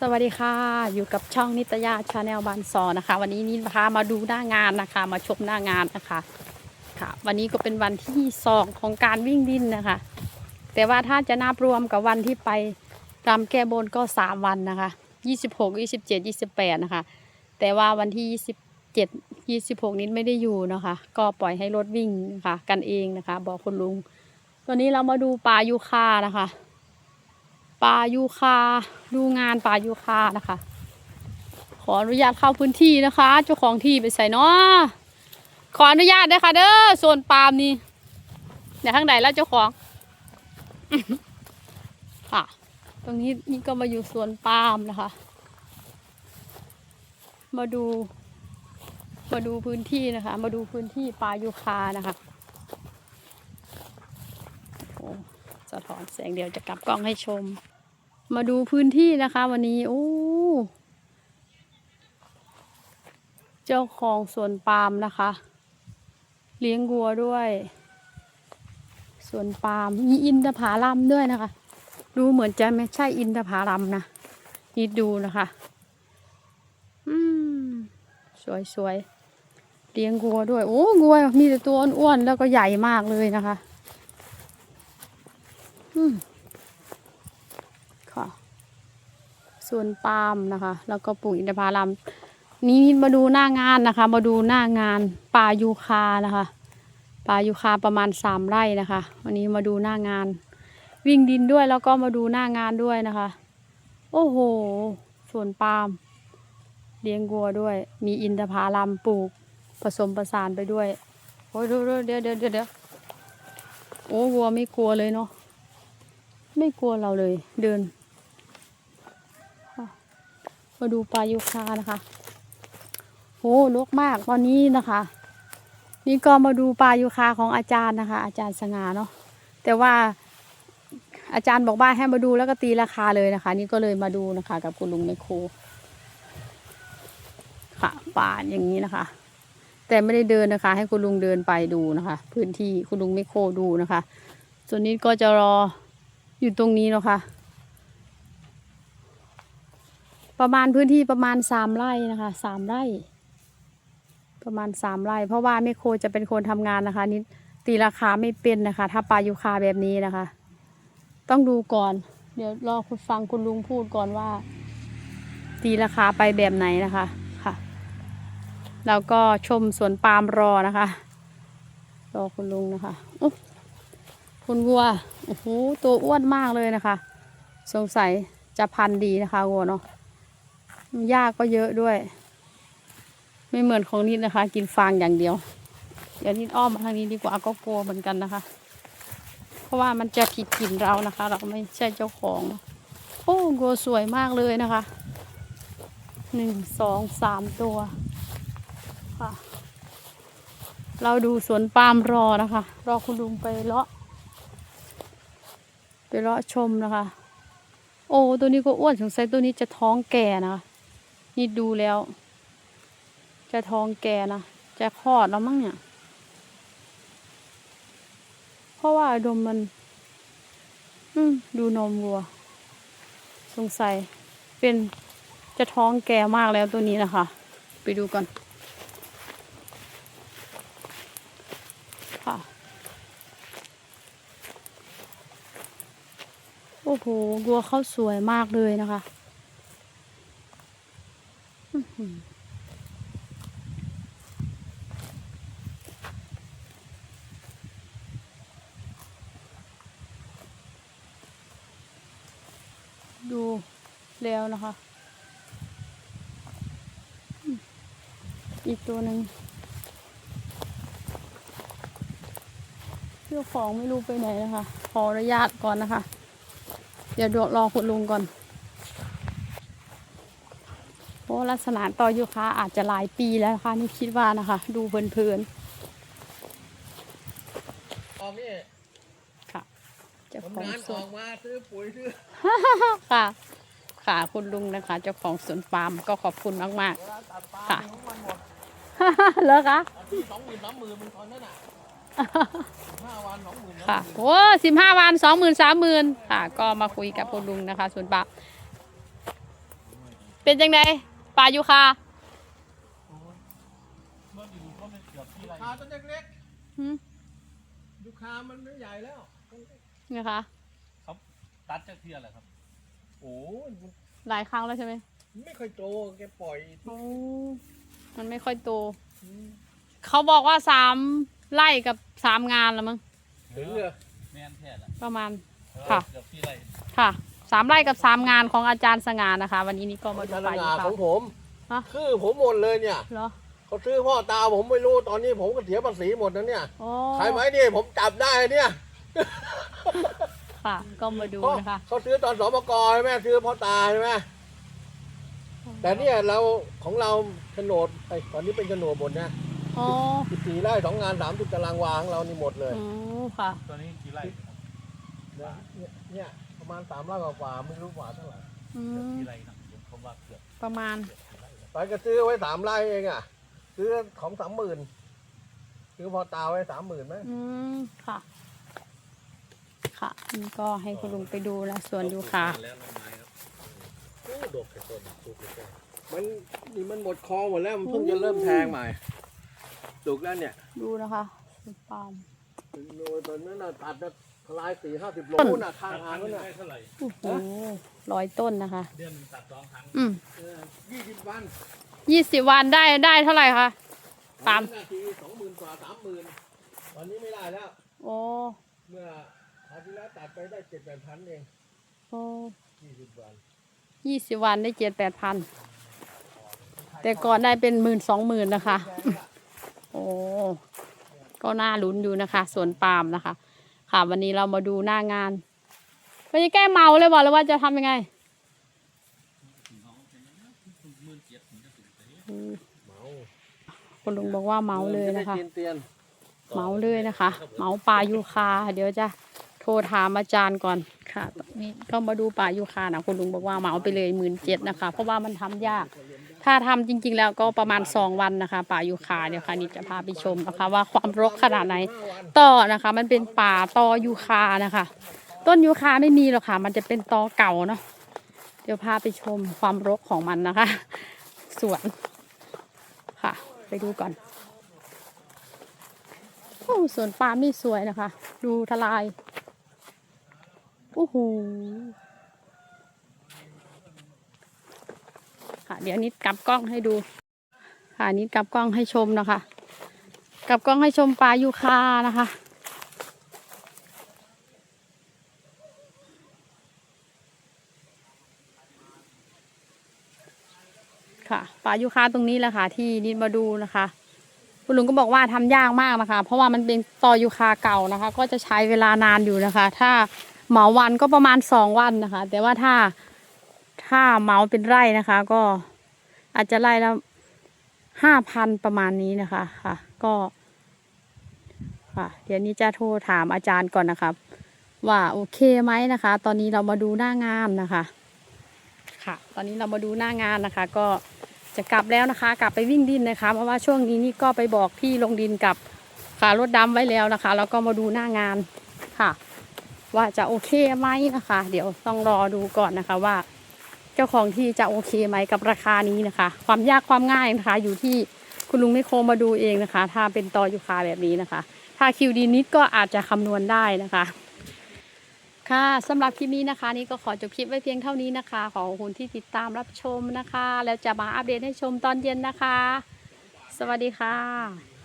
สวัสดีค่ะ อยู่กับช่องนิตยาชาแนลบานซอนะคะ วันนี้นินพามาดูหน้างานนะคะ มาชมหน้างานนะคะค่ะ วันนี้ก็เป็นวันที่สองของการวิ่งดินนะคะ แต่ว่าถ้าจะนับรวมกับวันที่ไปรำแก้บนก็สามวันนะคะยี่สิบหกยี่สิบเจ็ดยี่สิบแปดนะคะ แต่ว่าวันที่ยี่สิบเจ็ดยี่สิบหกนี้ไม่ได้อยู่นะคะ ก็ปล่อยให้รถวิ่งนะคะกันเองนะคะ บอกคุณลุง ตอนนี้เรามาดูปลายูคานะคะ ป่ายูคา ดูงานป่ายูคานะคะ ขออนุญาตเข้าพื้นที่นะคะ เจ้าของที่ไปใส่เนาะขออนุญาตด้วยค่ะเด้อโซนปาล์มนี่เดี๋ยวทางไหนแล้วเจ้าของค่ะ ตรงนี้นี่ก็มาอยู่สวนปาล์มนะคะ มาดู มาดูพื้นที่นะคะ มาดูพื้นที่ป่ายูคานะคะโอ้ สะท้อนแสงเดียวจะกลับกล้องให้ชม มาดูพื้นที่นะคะ วันนี้โอ้เจ้าของสวนปาล์มนะคะ เลี้ยงวัวด้วยสวนปาล์มมีอินทผาลัมด้วยนะคะ ดูเหมือนจะไม่ใช่อินทผาลัมนะนี่ดูนะคะ อืมสวยๆเลี้ยงวัวด้วย โอ้วัวมีแต่ตัวอ้วนๆแล้วก็ใหญ่มากเลยนะคะ ค่ะส่วนปาล์มนะคะ แล้วก็ปลูกอินทผลัมนี้มาดูหน้างานนะคะ มาดูหน้างานป่ายูคานะคะป่ายูคาประมาณสามไร่นะคะ วันนี้มาดูหน้างาน วิ่งดินด้วยแล้วก็มาดูหน้างานด้วยนะคะ โอ้โหสวนปาล์มเลี้ยงวัวด้วย มีอินทผลัมปลูกผสมประสานไปด้วยโอ้ยเดี๋ยวเดี๋ยวเดี๋ยวเดี๋ยวเดี๋ยวโอ้วัวไม่กลัวเลยเนาะ ไม่กลัวเราเลยเดิน มาดูปลายูคานะคะโหลกมากตอนนี้นะคะ นี่ก็มาดูปลายูคาของอาจารย์นะคะ อาจารย์สง่าเนาะแต่ว่าอาจารย์บอกว่าให้มาดูแล้วก็ตีราคาเลยนะคะ นี่ก็เลยมาดูนะคะ กับคุณลุงไมโครค่ะปลาอย่างนี้นะคะ แต่ไม่ได้เดินนะคะ ให้คุณลุงเดินไปดูนะคะ พื้นที่คุณลุงไมโครดูนะคะ ส่วนนี้ก็จะรอ อยู่ตรงนี้เนาะค่ะ ประมาณพื้นที่ประมาณสามไร่นะคะสามไร่ ประมาณสามไร่ เพราะว่าแม่โคจะเป็นคนทำงานนะคะนี่ตีราคาไม่เป็นนะคะ ถ้าปลายูคาแบบนี้นะคะ ต้องดูก่อน เดี๋ยวรอคุณฟังคุณลุงพูดก่อนว่า ตีราคาไปแบบไหนนะคะค่ะ แล้วก็ชมสวนปาล์มรอนะคะ รอคุณลุงนะคะอุ๊ย คุณวัว โอ้โห ตัวอ้วนมากเลยนะคะ สงสัยจะพันดีนะคะวัวเนาะหญ้าก็เยอะด้วย ไม่เหมือนของนิดนะคะ กินฟางอย่างเดียว เดี๋ยวนิดอ้อมมาทางนี้ดีกว่าก็กลัวเหมือนกันนะคะ เพราะว่ามันจะผิดกลิ่นเรานะคะ เราไม่ใช่เจ้าของ โอ้วัวสวยมากเลยนะคะหนึ่งสองสามตัวค่ะ เราดูสวนปาล์มรอนะคะ รอคุณลุงไปเลาะ เลาะชมนะคะ โอ้ตัวนี้ก็อ้วนสงสัยตัวนี้จะท้องแก่นะ นี่ดูแล้ว จะท้องแก่นะ จะคลอดแล้วมั้งเนี่ย เพราะว่าดมมัน อืมดูนมวัว สงสัยเป็นจะท้องแก่มากแล้วตัวนี้นะคะ ไปดูก่อนค่ะ โอ้โหวัวเขาสวยมากเลยนะคะดูแล้วนะคะ อีกตัวหนึ่งเจ้าของไม่รู้ไปไหนนะคะ ขออนุญาตก่อนนะคะ เดี๋ยวรอคุณลุงก่อนเพราะลักษณะต่อยูคาอาจจะหลายปีแล้วนะคะนี่คิดว่านะคะ ดูเพลินออกนี่ๆค่ะเจ้าผมของงานสอวอนกมาซื้อปุ๋ยซื้อค่ะ ค่ะคุณลุงนะคะเจ้าของสวนปาล์มก็ขอบคุณมากเวลาตัดปลาค่ะของมันหมดๆแล้วคะอาทิตย์สองหมื่นสามหมื่นมันตอนนั้นอะ ห้าวันสองหมื่นค่ะโอ้สิบห้าวันสองหมื่นสามหมื่นค่ะ ก็มาคุยกับคุณลุงนะคะสวนปาล์มเป็นจังไดป่ายูคาเมื่อดีก็ไม่เกือบที่ไรคาต้นเล็กหืมๆดูคามันไม่ใหญ่แล้วนะคะครับตัดจากเทียอะไรครับ โอ้ยหลายครั้งแล้วใช่ไหมมันไม่ค่อยโตแกปล่อยโอ้มันไม่ค่อยโตเขาบอกว่าสาม ไร่กับสามงานแล้วมั้งถึงเหรอแม่นแท้ละประมาณเออค่ะ เกือบที่ไรค่ะสามไร่กับสามงานของอาจารย์สง่านะคะ วันนี้นี่ก็มามันดูจะป่ายูงาคาของผมฮะ คือผมหมดเลยเนี่ยเหรอเขาซื้อพ่อตาผมไม่รู้ตอนนี้ผมก็เสียภาษีหมดนะเนี่ยโอ้ใครไหมนี่ผมจับได้เนี่ยค่ะ ก็มาดูเพราะนะคะ เขาซื้อตอนสมกใช่ไหมซื้อพ่อตาใช่ไหมแต่เนี่ยเราของเราโฉนดไอ้ตอนนี้เป็นโฉนดหมดนะ โอ้สิบสี่ไร่สองงานสามสิบตารางวาของเรานี่หมดเลย อืมค่ะตัวนี้กี่ไรครับเนี่ยเนี่ยประมาณสามไร่กว่าๆไม่รู้กว่าเท่าไหร่อืเกือบมที่ไรนะผมผมว่าเกือบประมาณไปก็ซื้อไว้สามไร่เองอะซื้อของสามหมื่นซื้อพอตาไว้สามหมื่นไหมอืม ค่ะ ค่ะนี่ก็ให้คุณลุงไปดูนะสวนยูคาแล้วน้องไม้ครับโอ้ดกแค่ต้นดกแค่ต้นมันนี่มันหมดคลองหมดแล้วมันเพิ่งจะเริ่มแทงใหม่ ดกแล้วเนี่ยดูนะคะสวนปาล์มโนยตอนนั้นน่ะตัดน่ะทลายสี่ห้าสิบโลน่ะข้างตัดทาคงรั้งหนั่นึนงน่ะได้เท่าไหร่โอ้โหร้อยต้นนะคะ เดือนหนึงตัดสองครั้งอืมยี่สิบวันยี่สิบวันได้ได้เท่าไหร่คะ ปาล์ม นาทีสองหมื่นกว่าสามหมื่นตอนนี้ไม่ได้แล้ว โอ้เมื่อคราวที่แล้วตัดไปได้เจ็ดแปดพันเองโอ้ยี่สิบวันยี่สิบวันได้เจ็ดแปดพัน แต่ก่อนได้เป็นหมื่นสองหมื่นนะคะโอ้ ก็น่าลุ้นอยู่นะคะสวนปาล์มนะคะ ค่ะ วันนี้เรามาดูหน้างานก็จะแก้เมาเลยบอกเลยว่าจะทำยังไงอืมเมาคุณลุงบอกว่าเมาเลยนะคะไม่ได้เตียนเมาเลยนะคะ เมาป่ายูคา เดี๋ยวจะโทรถามอาจารย์ก่อนค่ะตอนนี้ก็มาดูป่ายูคานะคุณลุงบอกว่าเหมาไปเลยหมื่นเจ็ดนะคะ เพราะว่ามันทำยาก ถ้าทำจริง ๆ แล้วก็ประมาณสองวันนะคะ ป่ายูคาเดี๋ยวค่ะนิดจะพาไปชมนะคะ ว่าความรกขนาดไหนห้นต่อนะคะ มันเป็นป่าตอยูคานะคะ ต้นยูคาไม่มีหรอกค่ะ มันจะเป็นตอเก่าเนาะเดี๋ยวพาไปชมความรกของมันนะคะสวนค่ะ ไปดูก่อนโอ้สวนปาล์มนี่สวยนะคะ ดูทลายโอ้โห ค่ะ เดี๋ยวนิดกลับกล้องให้ดู ค่ะนิดกลับกล้องให้ชมนะคะกลับกล้องให้ชมปลายูคานะคะ ค่ะปลายูคาตรงนี้แหละค่ะ ที่นิดมาดูนะคะ คุณลุงก็บอกว่าทำยากมากนะคะ เพราะว่ามันเป็นตอยูคาเก่านะคะ ก็จะใช้เวลานานอยู่นะคะ ถ้าเหมาวันก็ประมาณสองวันนะคะ แต่ว่าถ้า ถ้าเหมาเป็นไร่นะคะ ก็อาจจะไร่ละห้าพันประมาณนี้นะคะค่ะ ก็ ค่ะ เดี๋ยวนี้จะโทรถามอาจารย์ก่อนนะครับ ว่าโอเคไหมนะคะ ตอนนี้เรามาดูหน้างานนะคะ ค่ะ ตอนนี้เรามาดูหน้างานนะคะ ก็จะกลับแล้วนะคะ กลับไปวิ่งดินนะคะ เพราะว่าช่วงนี้นี่ก็ไปบอกที่ลงดินกับขารถดำไว้แล้วนะคะ แล้วก็มาดูหน้างานค่ะ ว่าจะโอเคไหมนะคะ เดี๋ยวต้องรอดูก่อนนะคะว่า เจ้าของที่จะโอเคไหมกับราคานี้นะคะ ความยากความง่ายนะคะ อยู่ที่คุณลุงไม่โคมาดูเองนะคะ ถ้าเป็นตอยูคาแบบนี้นะคะ ถ้าคิวดีนิดก็อาจจะคำนวณได้นะคะ ค่ะสำหรับคลิปนี้นะคะ นี่ก็ขอจบคลิปไว้เพียงเท่านี้นะคะ ขอบคุณที่ติดตามรับชมนะคะ แล้วจะมาอัปเดตให้ชมตอนเย็นนะคะ สวัสดีค่ะ